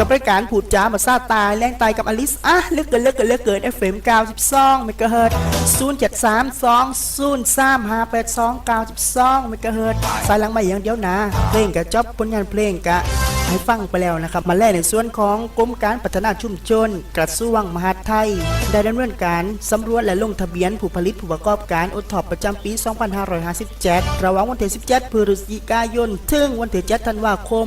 กับรายการผูดจ้ามาซาตายแรงตายกับอลิสอะเลือกเกินเลือกเกินเลือกเกินเอฟเอ็มเก้าสิบสองเมกะเฮิร์ตศูนย์เจ็ดสามสองศูนย์สามห้าแปดสองเก้าสิบสองเมกะเฮิร์ตสายหลังมาอย่างเดียวนะเพลงกะจอบผลงานเพลงกะ ให้ฟังไปแล้วนะครับ มาแล่ในส่วนของกรมการพัฒนาชุมชน กระทรวงมหาดไทย ได้ดำเนินการสำรวจและลงทะเบียนผู้ผลิตผู้ประกอบการอดทอบประจำปี 2557 ระหว่างวันที่17พฤศจิกายน ถึงวันที่7ธันวาคม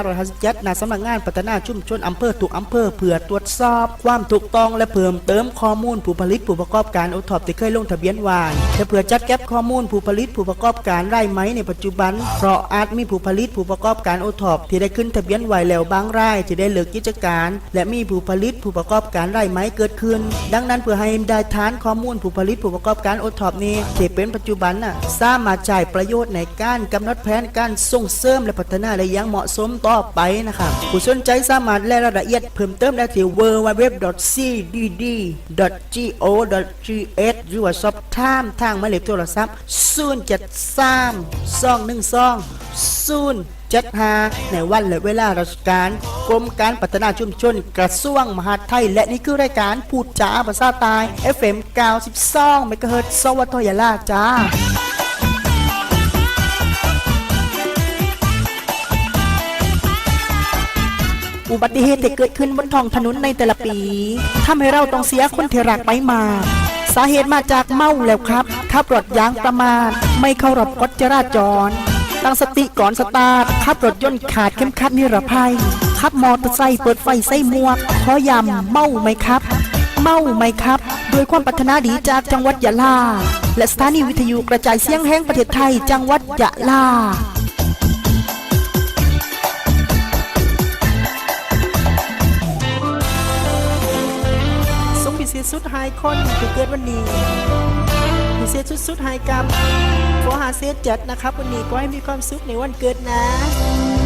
2557ณสำนักงานพัฒนาชุมชนอำเภอทุกอำเภอเพื่อตรวจสอบ ความถูกต้องและเพิ่มเติมข้อมูลผู้ผลิตผู้ประกอบการอดทอบที่เคยลงทะเบียนไว้และเพื่อจัดเก็บข้อมูลผู้ผลิตผู้ประกอบการรายไหมในปัจจุบัน เพราะอาจมีผู้ผลิตผู้ประกอบการโอทอปที่ได้ขึ้นทะเบียนไว้แล้วบางรายจะได้เลิกกิจการ และมีผู้ผลิตผู้ประกอบการไรายไหมเกิดขึ้น ดังนั้นเพื่อให้ได้ฐานข้อมูลผู้ผลิตผู้ประกอบการโอท็อปนี้ที่เป็นปัจจุบันน่ะสามารถจ่ายประโยชน์ในการกำหนดแผนการส่งเสริมและพัฒนาได้อย่างเหมาะสมต่อไปนะครับผู้สนใจสามารถแลรายละเอียดเพิ่มเติมได้ที่ www.cdd.go.th หรือว่าสอบถามทางหมายเลขโทรศัพท์ 073 212 075ในวันและเวลาราชการกรมการพัฒนาชุมชนกระทรวงมหาดไทย และนี่คือรายการพูดจาภาษาใตาย FM 92เมกะเฮิรตซ์สวัสดียาลาจ้าอุบัติเหตุที่เกิดขึ้นบนท้องถนนในแต่ละปีทำให้เราต้องเสียคนที่รักไปมา สาเหตุมาจากเมาแล้วครับขับรถยางประมาทไม่เคารพกฎจราจร ตั้งสติก่อนสตาร์ทขับรถยนต์ขาดเข้มขัดนิรภัย ขับมอเตอร์ไซค์เปิดไฟใส่หมวกขอยำเมาไหมครับ เมาไหมครับโดยความปรารถนาดีจากจังหวัดยะลา และสถานีวิทยุกระจายเสียงแห่งประเทศไทยจังหวัดยะลาส่งพิเศษสุดไฮคอนที่เกิดวันนี้ เสียสุดสุดไฮกับโฟหาเซตจัดนะครับ วันนี้ก็ให้มีความสุขในวันเกิดนะ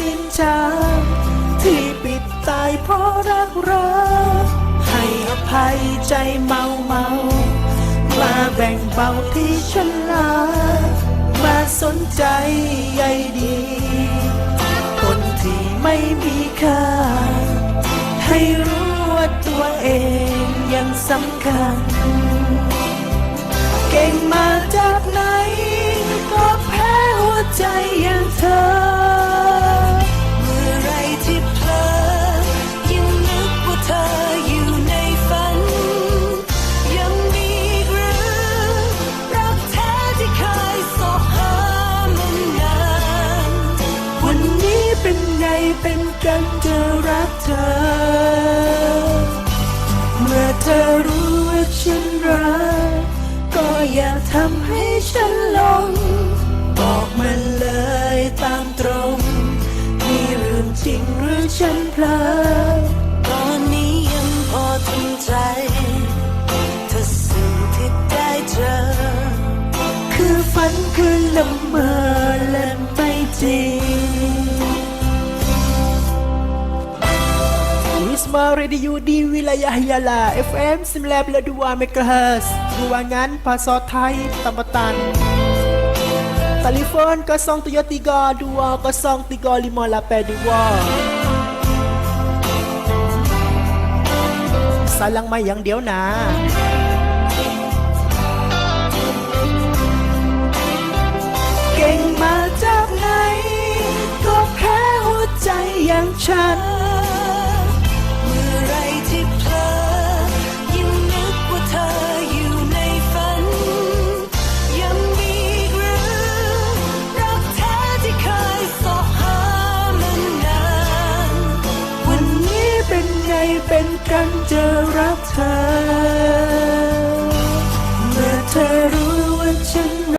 ลิ้นชา ที่ปิดตายเพราะรักรักให้อภัยใจเมาเมามาแบ่งเบาที่ฉันลามาสนใจใยดี คนที่ไม่มีค่า ให้รู้ว่าตัวเองยังสำคัญ เก่งมาจากไหน ก็แพ้หัวใจ จะรักเธอ เมื่อเธอรู้ว่าฉันรัก ก็อย่าทำให้ฉันหลง บอกมันเลยตามตรง นี่เรื่องจริงหรือฉันเพลอ วิสมาเรดิโอดีวิลายาฮยาลา FM 9 2 MHz ruangan Pasar Thai Tambatan Telefon 033 23582สายลั เป็นกันจะรักเธอ